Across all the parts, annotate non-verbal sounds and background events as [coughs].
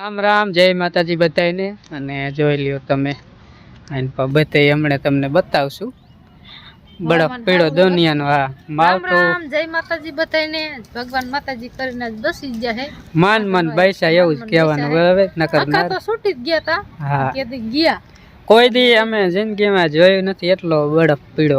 રામ રામ જય માતાજી બધાને અને જોઈ લ્યો તમે બધાય હમણાં તમને બતાવશું. બરફ પીળો દુનિયાનો હા માલ તો જય માતાજી બધાને ભગવાન માતાજી કરીને જ બસી ગયા હે. માન મન બૈસા એવું જ કહેવાનું બરાબર નકર તો છૂટી જ ગયા તા. હા. ગયા. કોઈ દી અમે જિંદગીમાં જોયું નથી એટલો બળફ પીળો.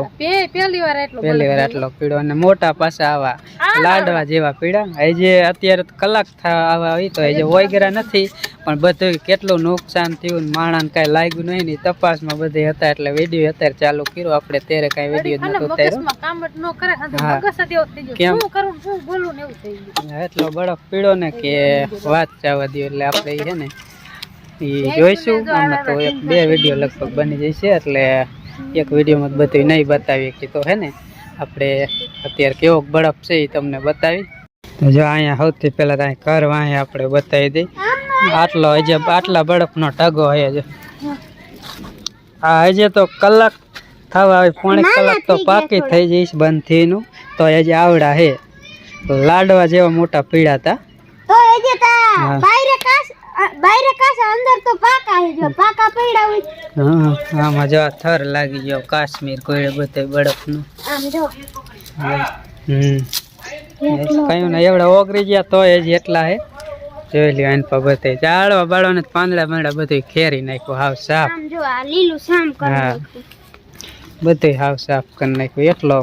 પહેલી વાર એટલો પહેલી વાર આટલો પીળો અને મોટા પાછા આવા લાડવા જેવા પીળા. હજી અત્યારે કલાક થવા આવા હોય તો હજી વગેરા નથી પણ બધું કેટલું નુકસાન થયું ને માણસ કાંઈ લાગ્યું નહીં ને તપાસમાં બધે હતા એટલે વીડિયો અત્યારે ચાલુ કર્યો. આપણે ત્યારે કાંઈ વીડિયો નતો ઉતાર્યો એટલો બળફ પીળો ને કે વાત જવા દો એટલે આપણે છે ને. એ જોઈશું. આમાં તો એક બે વીડિયો લગભગ બની જશે એટલે એક વિડીયોમાં બધું નહીં બતાવીએ કે તો હે ને. આપણે અત્યારે કેવો બળફ છે એ તમને બતાવી. તો જો અહીંયા સૌથી પહેલાં તો અહીં ઘર વાંહે આપણે બતાવી દઈ આટલો હજે આટલા બળફનો ટગો હોય જો હા. હજે તો કલાક થવા આવી પોણી કલાક તો પાકી થઈ જઈશ બંધ થઈનું તો હજી આવડા હે લાડવા જેવા મોટા પીળા હતા. એ હા. બાયરે કાસ અંદર તો પાકા હે જો પાકા પડ્યા હોય. હા આમાં જો થર લાગી ગયો કાશ્મીર કોઈ બધે બરફનું. આમ જો. હમ. કયું ને એવડા ઓગરી ગયા તો જ એટલા હે. જોઈ લ્યો એન પર બધે ઝાડવા બાળવા પાંદડા પાંદડા બધું ખેરી નાખ્યું હાવ સાફ. આમ જો આ લીલું સામ કરી હા. નાખ્યું. બધું હાવ સાફ કરી નાખ્યું એટલો.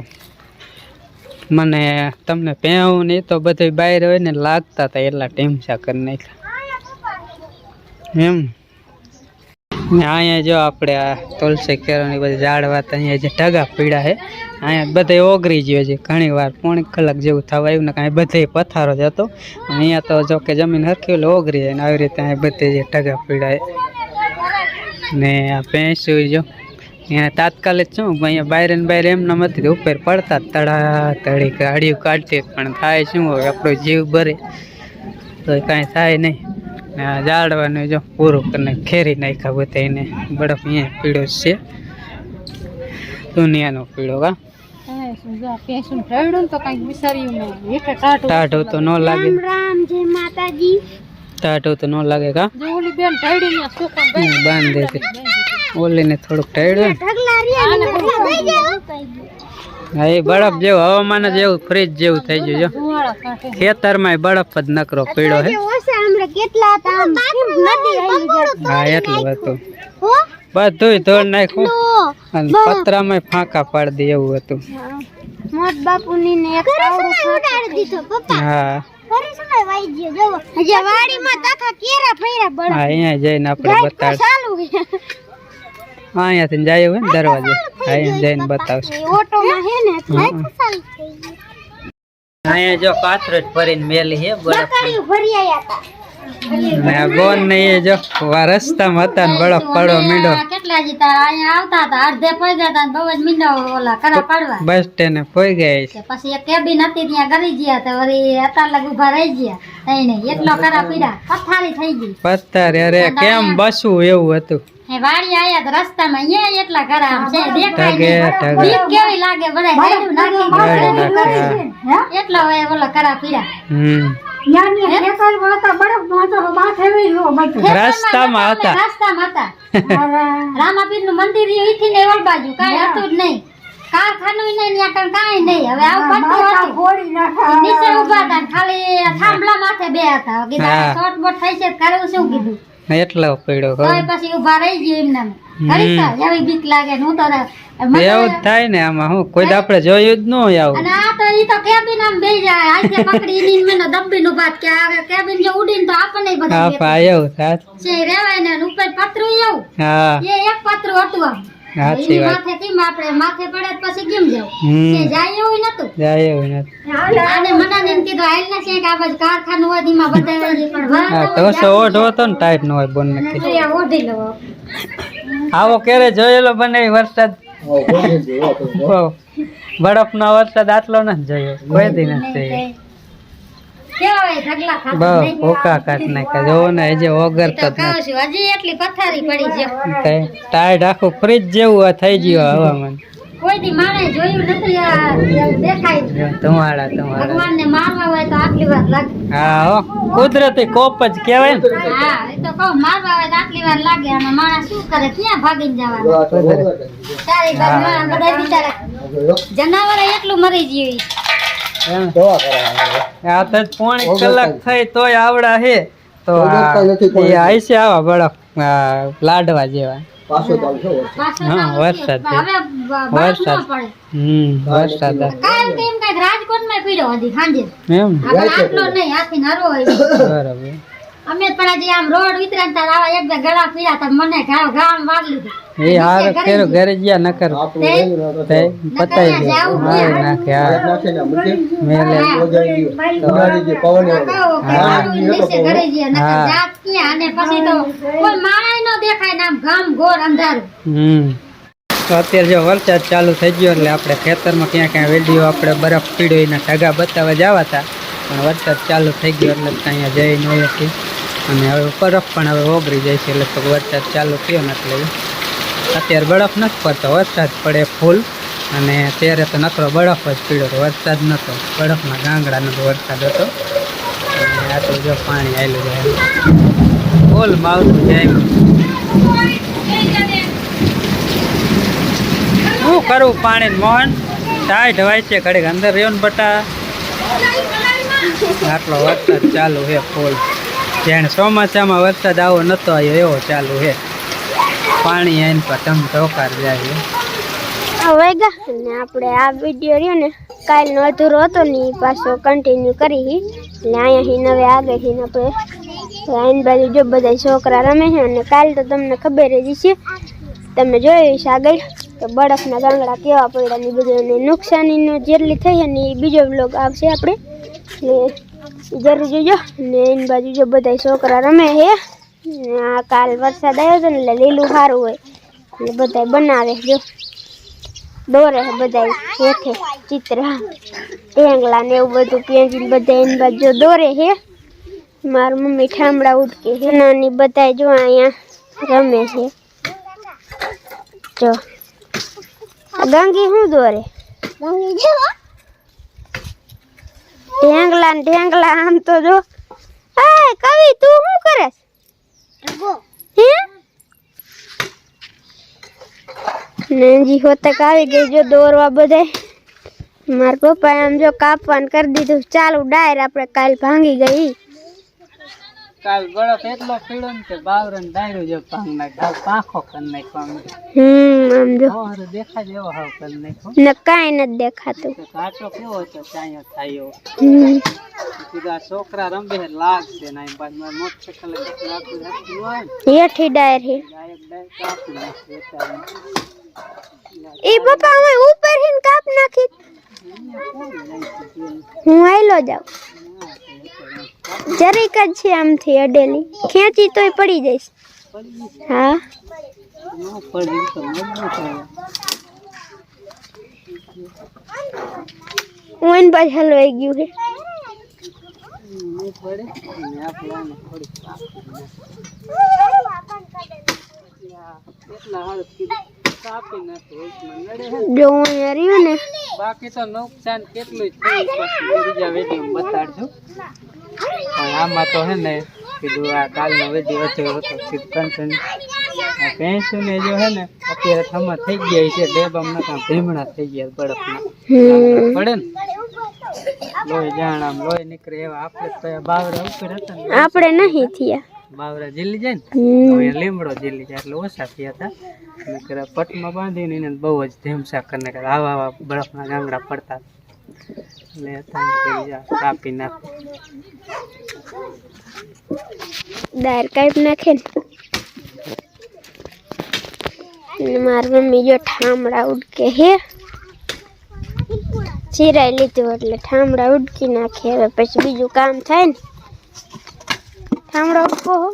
મને તમને પહેવું ને તો બધું બહાર હોય ને લાગતા હતા એટલા ટીમસા કરી નાખ્યા. એમ? ને અહીંયા જો આપણે આ તુલસી કેરોની બધી ઝાડવાત અહીંયા જે ઢગા પીડા છે, અહીંયા બધે ઓગરી ગયો છે. ઘણી વાર પોણી કલાક જેવું થવા આવ્યું ને કાંઈ બધે પથારો જ હતો. અહીંયા તો જો કે જમીન હરખી ઓગરી જાય ને આવી રીતે અહીંયા બધે જે ઢગા પીડા છે. ને આ ભેંસું જો, અહીંયા તાત્કાલિક શું અહીંયા બહાર ને બહાર એમ હતી ઉપર પડતા તળા તળી ગાડીઓ કાઢતી પણ થાય શું હવે, આપણો જીવ ભરે. તો કાંઈ થાય નહીં. ને આ જો પૂરું કરીને ખેરી નાખ્યા બધા એને બરફ અહીંયા પીળો છે. દુનિયાનો પીળો કા. ટાઢું તો ન લાગે. ટાઢું તો ન લાગે કા? બાંધી ઓલીને થોડુંક જાવ હા એ બરફ જેવું હવામાન જ એવું ફ્રીજ જેવું થઈ ગયું ખેતરમાં બળફ જ નકરો પીળો હે. કેટલા હા એટલું હતું. હો બધુંય ધોળ નાખ્યું. અને પતરામાં ફાંકા પાડી દે એવું હતું મોત બાપુની ને એક ઉડાડી દીધો પપ્પા. હા. જઈને દરવાજે. જઈને બતાવશે. ઓટોમાં હે. ને થાય તો ચાલુ થઈ ગયું અહીંયા જો કાથરજ ભરીને મેલી હે બરફ હતા ને એ જો રસ્તામાં હતા ને બરફ પડવા માંડ્યો. કેટલા જીતા અહીંયા આવતા હતા અડધે પડી ગયા હતા બહુ જ મીંડો ઓલા કરા પાડવા. બસ સ્ટેન્ડ પોઈ ગયા છે. પછી એક કેબિન હતી ત્યાં કરી ગયા તો વળી અત્યાર લગ ઊભા રહી ગયા. તઈને એટલો કરા પીડા પથારી થઈ ગઈ. પથારી અરે કેમ બસવું એવું હતું? વાડી આયા તો રસ્તામાં અહીંયા એટલા આમ છે દેખાય નહીં. બીક કેવી લાગે બધા ગાડું નાખી ગાડી નાખે, હા. એટલો હોય ઓલા કરા પીડા. હમ. રસ્તામાં હતા. રસ્તામાં હતા. રામાપીરનું મંદિર ને ઓલ બાજુ. કઈ હતું જ નહીં. કારખાનું નહીં ત્યાં કણ કાંઈ નહીં. હવે આવું પડતું હતું. નીચે ઊભા હતા ખાલી થાંભલા માથે બે હતા. કીધા શોર્ટ બોટ થઈ છે કરવું શું કીધું? એટલો પડ્યો તોય પછી ઊભા રહી ગયો એમને કરી તા એવી બીક લાગે હું તો એવું થાય ને આમાં હું કોઈ આપણે જોયું જ ન હોય આવું. અને આ તો ઈ તો કેબિન આમ બેહી જાય. આજે પકડી ઈની ને મને દબ્બી નું ભાત કે આ કેબિન જો ઉડીને તો આપણને હા બધા પા એવું થાય. છે રેવાય ને ઉપર પતરું એવું. હા. એ એક પતરું હતું એની વાત. માથે કેમ આપણે માથે પડે તો પછી કેમ જાવ કે જાય એવું નતું. જાય એવું નતું. અને મને એમ કીધું આઈલ ના છે કે આ બાજુ કારખાનું હોય તેમાં બધા પણ હા તો સો ઓઢો હતો ને ટાઈટ નો હોય બોન નક્કી તો આ ઓઢી લો. આવો ક્યારે જોયેલો બને વરસાદ. બરફ બરફનો વરસાદ આટલો નથી જોયો કોઈ દી નથી જોયો કેવા હોય ઢગલા ખાતા બહુ નહીં? ભૂકા કાઢી જોવો ને હજી ઓગરતો તો જ કહું છું હજી એટલી પથારી પડી છે. નથી આખું ફ્રીજ જેવું થઈ ગયું હવામાન. કોઈ દી માણે જોયું નથી આ દેખાય જો ધુમાડા ધુમાડા મારવા હોય તો આટલી વાર લાગે. હા હો કુદરતી કોપ જ કહેવાય ને. હા એ તો કહું મારવા હોય તો આટલી વાર લાગે અને માણસ શું કરે ક્યાં ભાગીને જવાનું? ચારે બાજુ બધા બિચારા જનાવર એટલું મરી ગયું એમ. આ તો જ પોણી કલાક થઈ તોય આવડા હે. તો આ એ આઈસે આવા બળા આ લાડવા જેવા. પાછો હા, વરસાદ. છે. વરસાદ. હમ વરસાદ. રાજકોટમાં પીડ્યો હજી સાંજે. એમ? [coughs] બરાબર. અમે પણ આજે આમ રોડ ઉતર્યા ને આવા એક બે ગળા પીડા તા મને ઘા ગામ વાગી એ હાર કેરો ઘરે ગયા નકર તે તે પતાઈ ગયું. મારી નાખે હા. મેલે ઘરે ગયા નકર હા. જાત કે અને પછી તો કોઈ માણાય નો દેખાય નામ ગામ ઘોર અંધારું. હમ. તો અત્યારે જો વરસાદ ચાલુ થઈ ગયો એટલે આપણે ખેતરમાં ક્યાં ક્યાં વેડીઓ આપણે બરફ પીડ્યો એના ઢગા બતાવવા જવા હતા પણ વરસાદ ચાલુ થઈ ગયો એટલે અહીંયા જઈ ન હતી અને હવે બરફ પણ હવે ઓગળી જાય છે તો વરસાદ ચાલુ થયો ને એટલે અત્યારે બરફ નથી પડતો, વરસાદ પડે ફૂલ અને ત્યારે તો નકરો બરફ જ પીડ્યો હતો, વરસાદ નહોતો બરફના ગાંગડાનો તો વરસાદ હતો. અને આ તો જો પાણી આવેલું જાય ફૂલ માવતું જાય શું કરવું પાણી મોહન? ટાઈટ ઢવાય છે, ઘડીક અંદર રહ્યો ને બટા. આટલો વરસાદ ચાલુ છે ફૂલ જેને ચોમાસામાં વરસાદ આવો નતો આવ્યો, એવો ચાલુ છે. પાણી આવીને પર ધમ જાય વાગ્યા અને આપણે આ વીડિયો રહ્યો ને, કાલનો અધૂરો હતો ને એ પાછો કન્ટિન્યુ કરી. એટલે અહીંયાથી નવે આગળથી આપણે આઈન બાજુ જો બધા છોકરા રમે છે અને કાલ તો તમને ખબર જ છે તમે જોયું છે આગળ તો બળફના ગાંગડા કેવા પડ્યા ને બધું નુકસાનીનું જેટલી થઈ છે ને એ બીજો બ્લોગ આવશે આપણે. ને જરૂર જોજો ને એની બાજુ જો બધા છોકરા રમે છે ને આ કાલ વરસાદ આવ્યો હતો ને એટલે લીલું સારું હોય એટલે બધા બનાવે જો દોરે છે બધા હેઠે ચિત્ર ઢેંગલા ને એવું બધું પેંજીને બધા એની બાજુ દોરે છે મારી મમ્મી ઠામડા ઉડકે છે નાની બધા જો અહીંયા રમે છે જો આ ગંગી શું દોરે ઢેંગલા ને ઢેંગલા આમ તો જો. હાય કવિ તું શું કરે હે? નંજી હોતક આવી ગઈ જો દોરવા બધે મારા પપ્પાએ આમ જો કાપવાનું કરી દીધું. ચાલુ ડાયર આપણે કાલ ભાંગી ગઈ. કાલ બરફ એટલો પીડ્યો ને કે બાવરણ ડાયરો જો પાંગ નાખ પાંખો કરી નાખવાનો હમ આમ જો. હોર દેખાય એવો હાવ કરી નાખો ને કાંઈ નથી દેખાતું. તો કાચો કેવો હતો ચાયો થાયો. હમ. સીધા છોકરા રમે છે લાગશે ને અહીં બાજુ મોટરસાઇકલ લાગતું રાખતું હોય ને? હેઠી ડાયર હે ડાયરેક્ટ ડાયરેક્ટ કાપી નાખશે એટલે એ પપ્પા અમે ઉપર હિન કાપ નાખી. હું આયલો જાઉં. જરીક જ છે આમથી અડેલી. ખેંચી તોય પડી જઈશ. હા? હું એની પાસે હલવાઈ ગયું છે જો અહીંયા રહ્યું ને બાકી તો નુકસાન કેટલું જ થયું બીજા વીડિયો બતાડજો. પણ આમાં તો હે ને કીધું આ કાલનો વીડિયો હતો હતો કન્ટેન્ટ આ ને જો હે ને અત્યારે થમા થઈ ગયા છે ડેબામ નકા ભીમણા થઈ ગયા બળપના પડે ને? લોહી જાણ આમ લોહી નીકળે એવા આપણે તો એ બાવરા ઉપર હતા આપણે નહીં થયા. બાવરા જીલી જાય ને હમ. તો એ લીમડો જીલી જાય. એટલે ઓછા થયા હતા. નકર આ પટમાં બાંધીને એને બહુ જ ધેમસા કરી નાખ્યા આવા આવા બરફના ગાંગડા પડતા એટલે અથાણ કરી જા કાપી નાખ. દાર કાપી નાખે ને. અને મારી મમ્મી જો ઠામડા ઉડકે હે. ચીરાઈ લીધું એટલે ઠામડા ઉડકી નાખે. હવે પછી બીજું કામ થાય ને. ઠામડા ઉડકો હો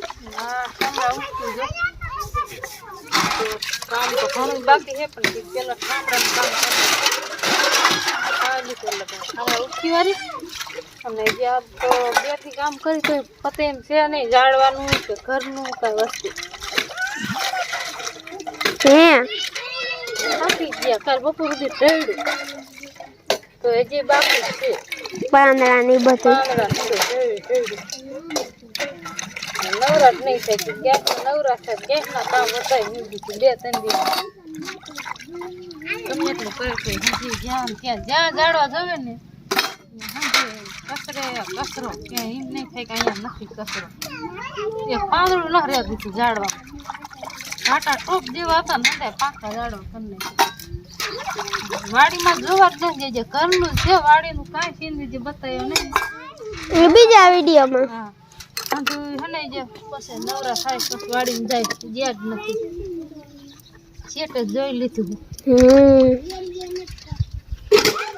કામ તો ઘણું બાકી છે પણ પેલા ઠામડાનું કામ ઠામડા ઉઠી વાળી અને જ્યાં તો બેથી કામ કરી તો પતે એમ છે નહીં જાળવાનું કે ઘરનું કઈ વસ્તુ હે આપી ગયા કાલ બપોર સુધી ઢળ્યું તો હજી બાકી છે પાંદડા ને ઈ બધું પાંદડા છે ઢળ્યું ઢળ્યું નવરાત નહીં થાય કે ગેસ નવરાત થાય ગેસ ના કામ બતાવી દીધું બે ત્રણ દિવસ. ગમે એટલું કરે તો હજી જ્યાં ને ત્યાં જ્યાં જાડવા જવે ને કચરો ક્યાં એમ નહીં થાય કે અહીંયા નથી કચરો. એ પાંદડું ન રહે દીધું ઝાડવા કાંટા ટોપ જેવા હતા ને હતા પાકા કરી વાડીમાં જોવા જ નથી જે ઘરનું છે વાડીનું કાંઈ સીન જે બતાવ્યો નહીં. એ બીજા વિડીયોમાં. હા. આંધું હને જે પછી નવરા થાય પછી વાડીમાં જાય જ્યાં જ નથી. શેઠે જ જોઈ લીધું. હમ.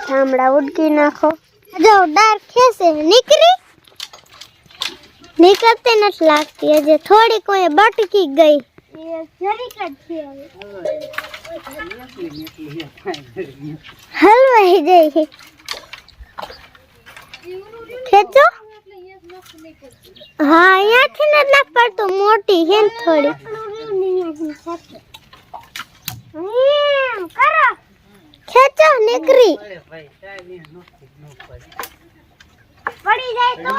ઠામડા ઉડકી નાખો. જો ડાર્ક ખેસે નીકળી. નીકળતી નથી લાગતી. હજી થોડી કોઈ બટકી ગઈ. હલવાઈ જઈ. ખેંચો. હા અહીંયાથી ને ના પડતું મોટી ને થોડી. ખેંચો નીકળી. પડી જાય તો?